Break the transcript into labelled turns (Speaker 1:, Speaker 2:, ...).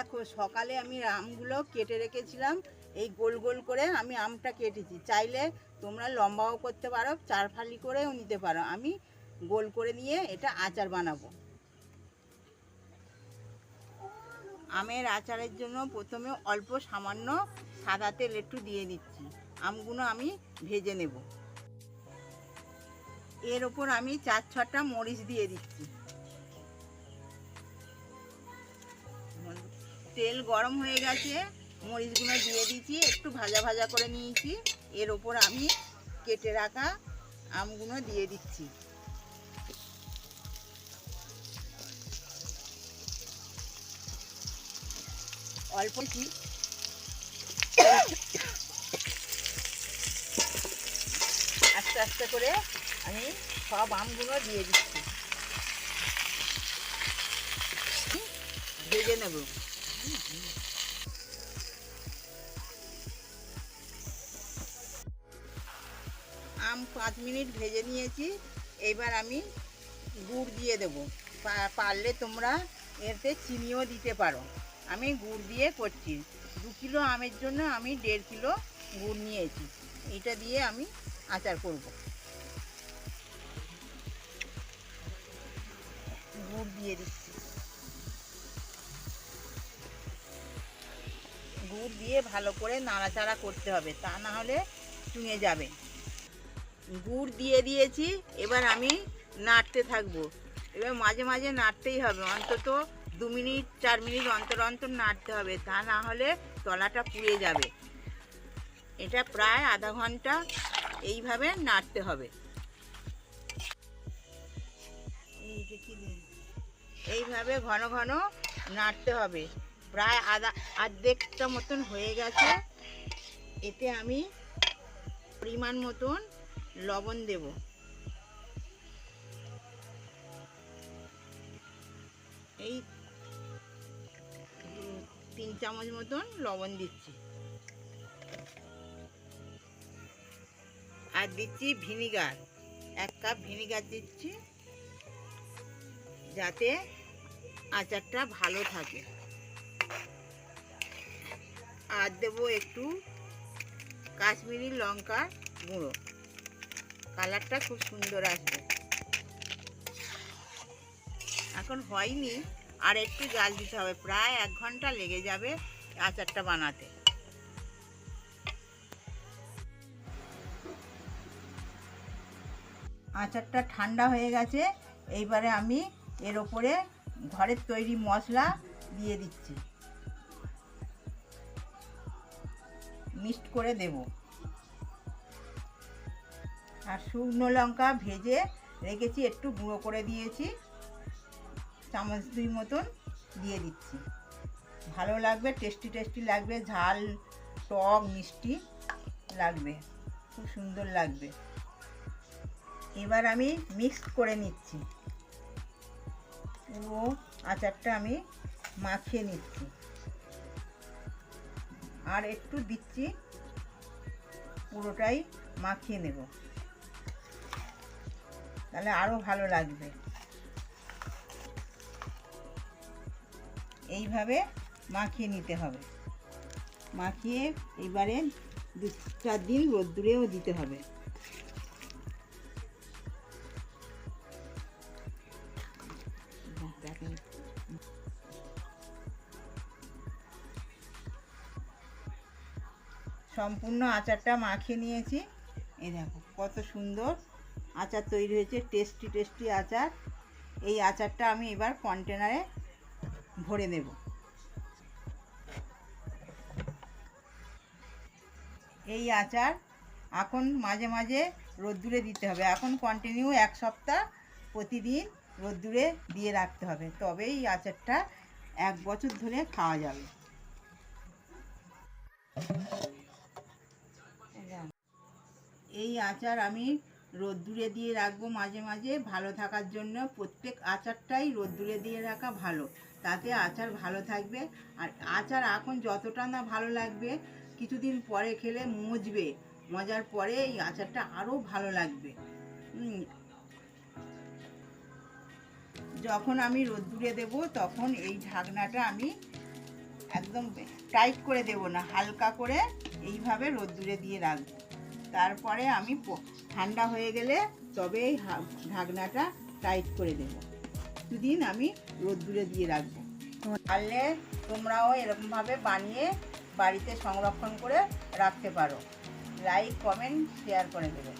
Speaker 1: দেখো, সকালে আমি আমগুলো কেটে রেখেছিলাম। এই গোল গোল করে আমি আমটা কেটেছি। চাইলে তোমরা লম্বাও করতে পারো চার ফালি করেও নিতে পারো। আমি গোল করে নিয়ে এটা আচার বানাবো। আমের আচারের জন্য প্রথমে অল্প সামান্য সাদা তেল একটু দিয়ে দিচ্ছি। আমগুলো আমি ভেজে নেব। এর ওপর আমি চার ছটা মরিচ দিয়ে দিচ্ছি। তেল গরম হয়ে গেছে, মরিচগুলো দিয়ে দিয়েছি, একটু ভাজা ভাজা করে নিয়েছি। এর ওপর আমি কেটে রাখা আমগুলো দিয়ে দিচ্ছি। অল্প কি আস্তে আস্তে করে আমি সব আমগুলো দিয়ে দিচ্ছি। ভেজে নেব। আম পাঁচ মিনিট ভেজে নিয়েছি। এবার আমি গুড় দিয়ে দেব। পারলে তোমরা এতে চিনিও দিতে পারো। আমি গুড় দিয়ে করছি। দু কিলো আমের জন্য আমি দেড় কিলো গুড় নিয়েছি। এটা দিয়ে আমি আচার করব। গুড় দিয়ে দিচ্ছি। গুড় দিয়ে ভালো করে নাড়াচাড়া করতে হবে, তা না হলে চুঙে যাবে। গুড় দিয়ে দিয়েছি, এবার আমি নাড়তে থাকব। এবার মাঝে মাঝে নাড়তেই হবে, অন্তত দু মিনিট, চার মিনিট অন্তর অন্তর নাড়তে হবে, তা না হলে তলাটা পুড়ে যাবে। এটা প্রায় আধা ঘণ্টা এইভাবে নাড়তে হবে? এইভাবে ঘন ঘন নাড়তে হবে। প্রায় আধা অর্ধেকটা মতন হয়ে গেছে। এতে আমি পরিমাণ মতন লবণ দেব। এই তিন চামচ মতন লবণ দিচ্ছি। আর দিচ্ছি ভিনিগার। এক কাপ ভিনিগার দিচ্ছি, যাতে আচারটা ভালো থাকে। আর দেবো একটু কাশ্মীরি লঙ্কার গুঁড়ো। কালারটা খুব সুন্দর আসবে। এখন হয়নি, আর একটু জাল দিতে হবে। প্রায় এক ঘণ্টা লেগে যাবে আচারটা বানাতে। আচারটা ঠান্ডা হয়ে গেছে, এইবারে আমি এর ওপরে ঘরের তৈরি মশলা দিয়ে দিচ্ছি। মিক্সড করে দেব। আর শুকনো লঙ্কা ভেজে রেখেছি, একটু গুঁড়ো করে দিয়েছি। চামচ দুই মতন দিয়ে দিচ্ছি। ভালো লাগবে, টেস্টি টেস্টি লাগবে, ঝাল, টক, মিষ্টি লাগবে, খুব সুন্দর লাগবে। এবার আমি মিক্সড করে নিচ্ছি। পুরো আচারটা আমি মাখিয়ে নিচ্ছি। আর একটু দিচ্ছি। পুরোটাই মাখিয়ে নেব। তাহলে আরও ভালো লাগবে। এইভাবে মাখিয়ে নিতে হবে। মাখিয়ে এবারে দু চার দিন রোদ্দুরেও দিতে হবে। সম্পূর্ণ আচারটা মাখিয়ে নিয়েছি। এই দেখো, কত সুন্দর আচার তৈরি হয়েছে টেস্টি টেস্টি আচার। এই আচারটা আমি এবার কন্টেনারে ভরে নেব। এই আচার এখন মাঝে মাঝে রোদ্দুরে দিতে হবে। এখন কন্টিনিউ এক সপ্তাহ প্রতিদিন রোদ্দুরে দিয়ে রাখতে হবে। তবেই এই আচারটা এক বছর ধরে খাওয়া যাবে। এই আচার আমি রোদ্দুরে দিয়ে রাখব মাঝে মাঝে। ভালো থাকার জন্য প্রত্যেক আচারটাই রোদ্দুরে দিয়ে রাখা ভালো। তাতে আচার ভালো থাকবে। আর আচার এখন যতটা না ভালো লাগবে, কিছুদিন পরে খেলে মজবে। মজার পরে এই আচারটা আরও ভালো লাগবে। যখন আমি রোদ্দুরে দেব, তখন এই ঢাকনাটা আমি একদম টাইট করে দেব না, হালকা করে এইভাবে রোদ্দুরে দিয়ে রাখব। তারপরে আমি ঠান্ডা হয়ে গেলে তবে এই ঢাকনাটা টাইট করে দেব। দুদিন আমি রোদ্দুরে দিয়ে রাখব। পারলে তোমরাও এরকমভাবে বানিয়ে বাড়িতে সংরক্ষণ করে রাখতে পারো। লাইক কমেন্ট শেয়ার করে দেবে।